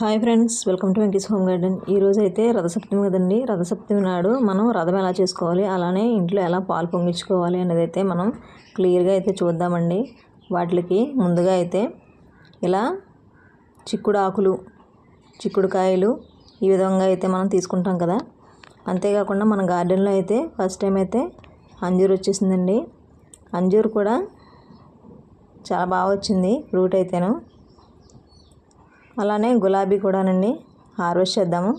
Hi friends welcome to Venky's home garden. ఈరోజు అయితే రథసప్తమి కదండి. రథసప్తమి నాడు మనం రథం ఎలా చేసుకోవాలి. అలానే ఇంట్లో ఎలా పాలు పొంగించుకోవాలి అనేది అయితే మనం క్లియర్గా అయితే చూద్దామండి. వాటికి ముందుగా అయితే ఇలా చిక్కుడు ఆకులు చిక్కుడుకాయలు ఈ విధంగా అయితే మనం తీసుకుంటాం కదా. అంతేకాకుండా మన గార్డెన్లో అయితే ఫస్ట్ టైం అయితే అంజూరు వచ్చేసిందండి. అంజూరు కూడా చాలా బాగా వచ్చింది. ఫ్రూట్ అయితేను. అలానే గులాబీ కూడానండి. హార్వెస్ట్ చేద్దాము.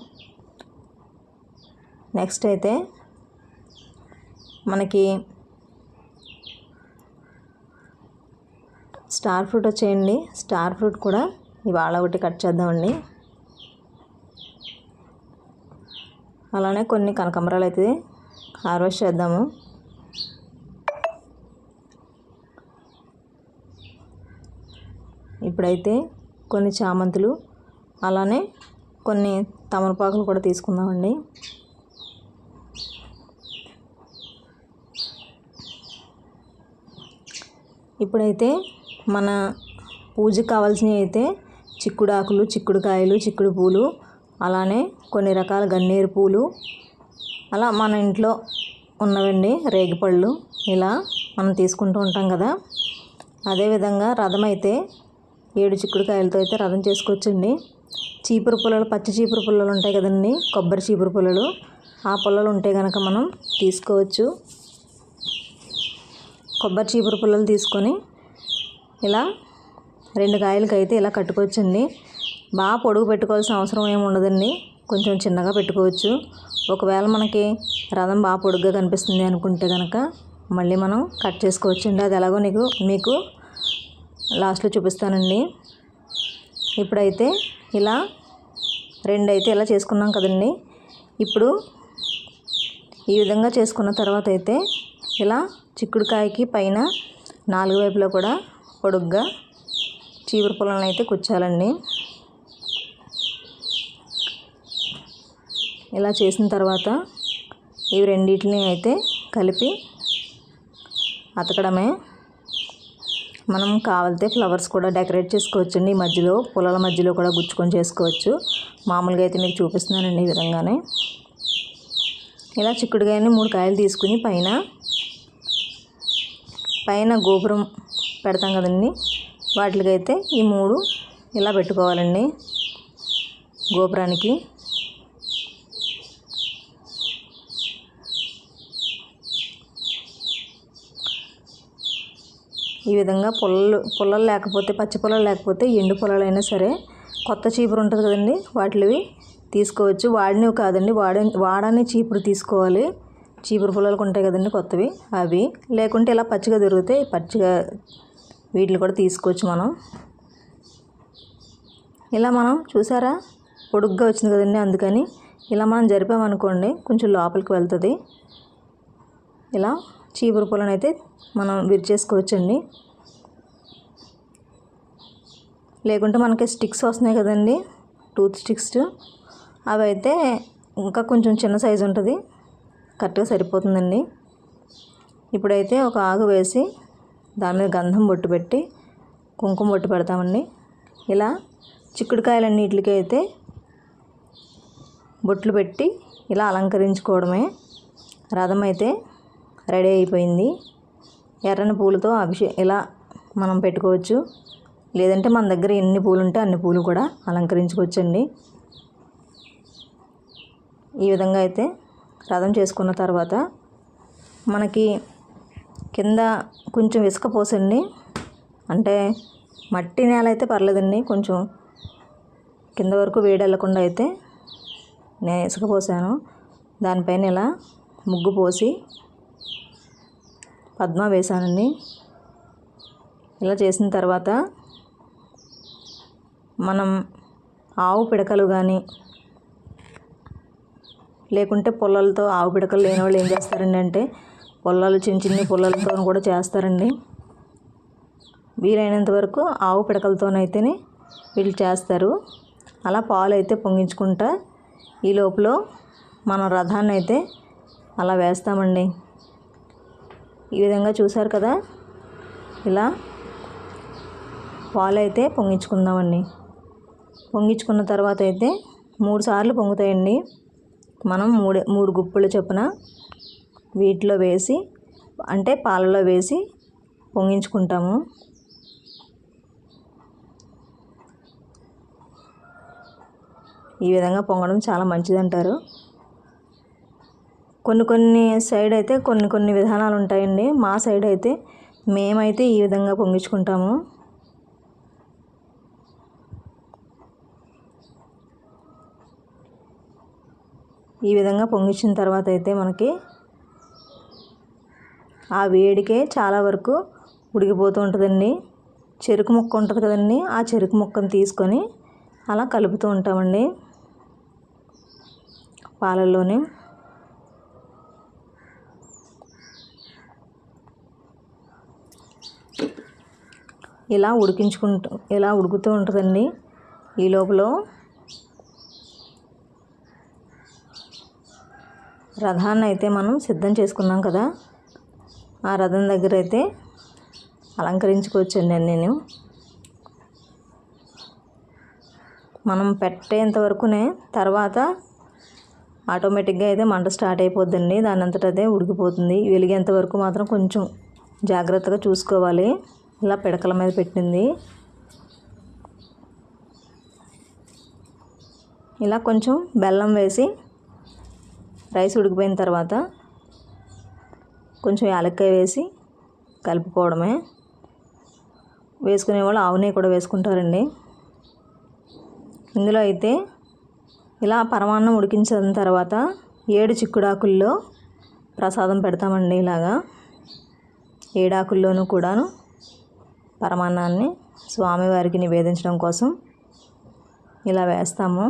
నెక్స్ట్ అయితే మనకి స్టార్ ఫ్రూట్ వచ్చేయండి. స్టార్ ఫ్రూట్ కూడా ఇవాళ ఒకటి కట్ చేద్దామండి. అలానే కొన్ని కనకంబరాలు అయితే హార్వెస్ట్ చేద్దాము. ఇప్పుడైతే కొన్ని చామంతులు అలానే కొన్ని తమలపాకులు కూడా తీసుకుందామండి. ఇప్పుడైతే మన పూజకు కావాల్సినవి అయితే చిక్కుడు ఆకులు చిక్కుడుకాయలు చిక్కుడు పూలు అలానే కొన్ని రకాల గన్నేరు పూలు అలా మన ఇంట్లో ఉన్నవండి రేగిపళ్ళు ఇలా మనం తీసుకుంటూ ఉంటాం కదా. అదేవిధంగా రథం అయితే ఏడు చిక్కుడుకాయలతో అయితే రథం చేసుకోవచ్చండి. చీపురు పుల్లలు పచ్చి చీపురు పుల్లలు ఉంటాయి కదండి. కొబ్బరి చీపురు పుల్లలు. ఆ పుల్లలు ఉంటే కనుక మనం తీసుకోవచ్చు. కొబ్బరి చీపురు పుల్లలు తీసుకొని ఇలా రెండు కాయలకి అయితే ఇలా కట్టుకోవచ్చండి. బాగా పొడుగు పెట్టుకోవాల్సిన అవసరం ఏమి ఉండదండి. కొంచెం చిన్నగా పెట్టుకోవచ్చు. ఒకవేళ మనకి రథం బాగా పొడుగ్గా కనిపిస్తుంది అనుకుంటే కనుక మళ్ళీ మనం కట్ చేసుకోవచ్చండి. అది ఎలాగో నీకు మీకు లాస్ట్లో చూపిస్తానండి. ఇప్పుడైతే ఇలా రెండు అయితే ఇలా చేసుకున్నాం కదండి. ఇప్పుడు ఈ విధంగా చేసుకున్న తర్వాత అయితే ఇలా చిక్కుడుకాయకి పైన నాలుగు వైపులా కూడా పొడుగ్గా చీపురు పొలను అయితే కుచ్చాలండి. ఇలా చేసిన తర్వాత ఇవి రెండింటిని అయితే కలిపి అతకడమే. మనం కావాలితే ఫ్లవర్స్ కూడా డెకరేట్ చేసుకోవచ్చండి. ఈ మధ్యలో పొలాల మధ్యలో కూడా గుచ్చుకొని చేసుకోవచ్చు. మామూలుగా అయితే మీకు చూపిస్తున్నానండి ఈ విధంగానే. ఇలా చిక్కుడుగాయని మూడు కాయలు తీసుకుని పైన పైన గోపురం పెడతాం కదండి. వాటికైతే ఈ మూడు ఇలా పెట్టుకోవాలండి గోపురానికి. ఈ విధంగా పుల్లలు పుల్లలు లేకపోతే పచ్చి పొలాలు లేకపోతే ఎండు పొలాలు అయినా సరే కొత్త చీపురు ఉంటుంది కదండి వాటివి తీసుకోవచ్చు. వాడినవి కాదండి వాడ వాడని చీపురు తీసుకోవాలి. చీపురు పొలాలకు ఉంటాయి కదండి కొత్తవి అవి. లేకుంటే ఇలా పచ్చిగా దొరికితే పచ్చిగా వీటిని కూడా తీసుకోవచ్చు మనం. ఇలా మనం చూసారా? పొడుగ్గా వచ్చింది కదండి అందుకని. ఇలా మనం జరిపామనుకోండి కొంచెం లోపలికి వెళ్తుంది. ఇలా చీపురు పొలను అయితే మనం విరిచేసుకోవచ్చండి. లేకుంటే మనకి స్టిక్స్ వస్తున్నాయి కదండి టూత్ స్టిక్స్. అవి అయితే ఇంకా కొంచెం చిన్న సైజు ఉంటుంది కరెక్ట్గా సరిపోతుందండి. ఇప్పుడైతే ఒక ఆగు వేసి దాని మీద గంధం బొట్టు పెట్టి కుంకుమ బొట్టు పెడతామండి. ఇలా చిక్కుడుకాయలన్నిటికి అయితే బొట్లు పెట్టి ఇలా అలంకరించుకోవడమే. రథం అయితే రెడీ అయిపోయింది. ఎర్రని పూలతో అభిషే ఇలా మనం పెట్టుకోవచ్చు. లేదంటే మన దగ్గర ఎన్ని పూలు ఉంటే అన్ని పూలు కూడా అలంకరించుకోవచ్చండి. ఈ విధంగా అయితే రథం చేసుకున్న తర్వాత మనకి కింద కొంచెం ఇసుక పోసండి. అంటే మట్టి నేల అయితే పర్లేదండి. కొంచెం కింద వరకు వేడెళ్ళకుండా అయితే నేను ఇసుక పోసాను. దానిపైన ఇలా ముగ్గు పోసి పద్మ వేశానండి. ఇలా చేసిన తర్వాత మనం ఆవు పిడకలు కానీ లేకుంటే పొలాలతో ఆవు పిడకలు లేని వాళ్ళు ఏం చేస్తారండి అంటే పొలాలు చిన్న చిన్న పొల్లలతో కూడా చేస్తారండి. వీలైనంత వరకు ఆవు పిడకలతోనైతేనే వీళ్ళు చేస్తారు. అలా పాలు అయితే పొంగించుకుంటా ఈ లోపల మన రథాన్ని అయితే అలా వేస్తామండి. ఈ విధంగా చూసారు కదా? ఇలా పాలు అయితే పొంగించుకుందామండి. పొంగించుకున్న తర్వాత అయితే మూడు సార్లు పొంగుతాయండి. మనం మూడు మూడు గుప్పులు చొప్పున వీటిలో వేసి అంటే పాలలో వేసి పొంగించుకుంటాము. ఈ విధంగా పొంగడం చాలా మంచిది అంటారు కొన్ని కొన్ని సైడ్ అయితే కొన్ని కొన్ని విధానాలు ఉంటాయండి. మా సైడ్ అయితే మేమైతే ఈ విధంగా పొంగించుకుంటాము. ఈ విధంగా పొంగించిన తర్వాత అయితే మనకి ఆ వేడికే చాలా వరకు ఉడికిపోతూ ఉంటుందండి. చెరుకు ముక్క ఉంటుంది కదండి ఆ చెరుకు ముక్కను తీసుకొని అలా కలుపుతూ ఉంటామండి. పాలల్లోనే. ఇలా ఉడికించుకుంటూ ఇలా ఉడుకుతూ ఉంటుందండి? ఈ లోపల రథాన్ని అయితే మనం సిద్ధం చేసుకున్నాం కదా? ఆ రథం దగ్గర అయితే అలంకరించుకోవచ్చండి నేను మనం పెట్టేంత వరకునే తర్వాత ఆటోమేటిక్గా అయితే మంట స్టార్ట్ అయిపోద్దండి. దాని అంతటా అదే ఉడికిపోతుంది. వెలిగేంత వరకు మాత్రం కొంచెం జాగ్రత్తగా చూసుకోవాలి. ఇలా పిడకల మీద పెట్టింది. ఇలా కొంచెం బెల్లం వేసి రైస్ ఉడికిపోయిన తర్వాత కొంచెం యాలక్కాయ వేసి కలుపుకోవడమే. వేసుకునే వాళ్ళు ఆవు నెయ్యి కూడా వేసుకుంటారండి. ఇందులో అయితే ఇలా పరమాన్నం ఉడికించిన తర్వాత ఏడు చిక్కుడాకుల్లో ప్రసాదం పెడతామండి ఇలాగా. ఏడాకుల్లోనూ కూడాను పరమాన్నాన్ని స్వామివారికి నివేదించడం కోసం ఇలా వేస్తాము.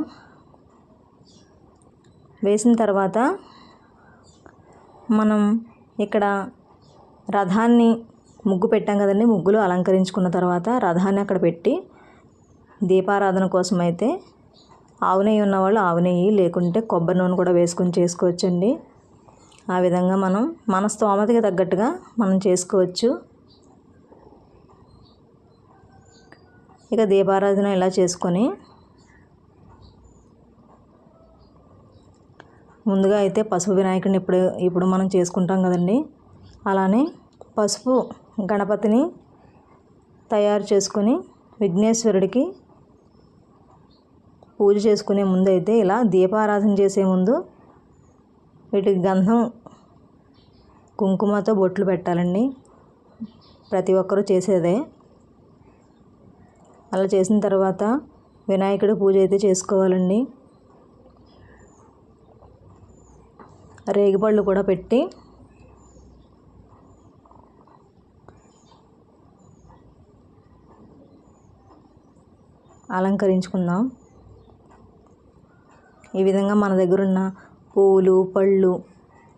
వేసిన తర్వాత మనం ఇక్కడ రథాన్ని ముగ్గు పెట్టాం కదండి ముగ్గులు అలంకరించుకున్న తర్వాత రథాన్ని అక్కడ పెట్టి దీపారాధన కోసం అయితే ఆవు నెయ్యి ఉన్నవాళ్ళు ఆవు నెయ్యి లేకుంటే కొబ్బరి నూనె కూడా వేసుకొని చేసుకోవచ్చండి. ఆ విధంగా మనం మన స్తోమతకి తగ్గట్టుగా మనం చేసుకోవచ్చు. ఇక దీపారాధన ఇలా చేసుకొని ముందుగా అయితే పసుపు వినాయకుడిని ఇప్పుడు ఇప్పుడు మనం చేసుకుంటాం కదండి. అలానే పసుపు గణపతిని తయారు చేసుకొని విఘ్నేశ్వరుడికి పూజ చేసుకునే ముందు అయితే ఇలా దీపారాధన చేసే ముందు వీటికి గంధం కుంకుమతో బొట్లు పెట్టాలండి. ప్రతి ఒక్కరూ చేసేదే. అలా చేసిన తర్వాత వినాయకుడి పూజ అయితే చేసుకోవాలండి. రేగిపళ్ళు కూడా పెట్టి అలంకరించుకుందాం. ఈ విధంగా మన దగ్గర ఉన్న పూలు పళ్ళు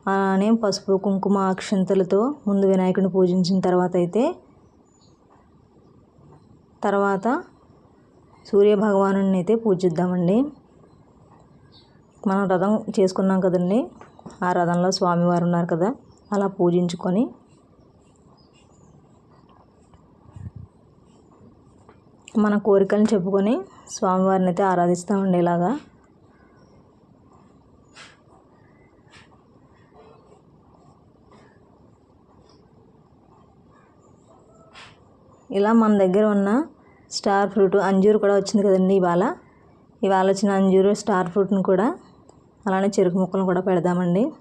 అలానే పసుపు కుంకుమ అక్షంతలతో ముందు వినాయకుడిని పూజించిన తర్వాత అయితే తర్వాత సూర్యభగవాను అయితే పూజిద్దామండి. మనం రథం చేసుకున్నాం కదండి. ఆ రథంలో స్వామివారు ఉన్నారు కదా. అలా పూజించుకొని మన కోరికలను చెప్పుకొని స్వామివారిని అయితే ఆరాధిస్తామండి ఇలాగా. ఇలా మన దగ్గర ఉన్న స్టార్ ఫ్రూట్ అంజూరు కూడా వచ్చింది కదండి ఇవాళ. ఇవాళ వచ్చిన అంజూరు స్టార్ ఫ్రూట్ని కూడా అలానే చెరుకు ముక్కలను కూడా పెడదామండి.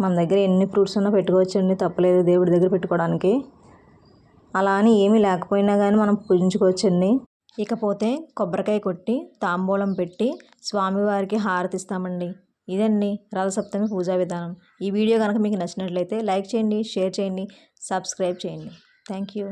మన దగ్గర ఎన్ని ఫ్రూట్స్ ఉన్నా పెట్టుకోవచ్చండి తప్పలేదు దేవుడి దగ్గర పెట్టుకోవడానికి. అలా అని ఏమీ లేకపోయినా కానీ మనం పూజించుకోవచ్చండి. ఇకపోతే కొబ్బరికాయ కొట్టి తాంబూలం పెట్టి స్వామివారికి హారతిస్తామండి. ఇదండి రథసప్తమి పూజా విధానం. ఈ వీడియో కనుక మీకు నచ్చినట్లయితే లైక్ చేయండి షేర్ చేయండి సబ్స్క్రైబ్ చేయండి. Thank you.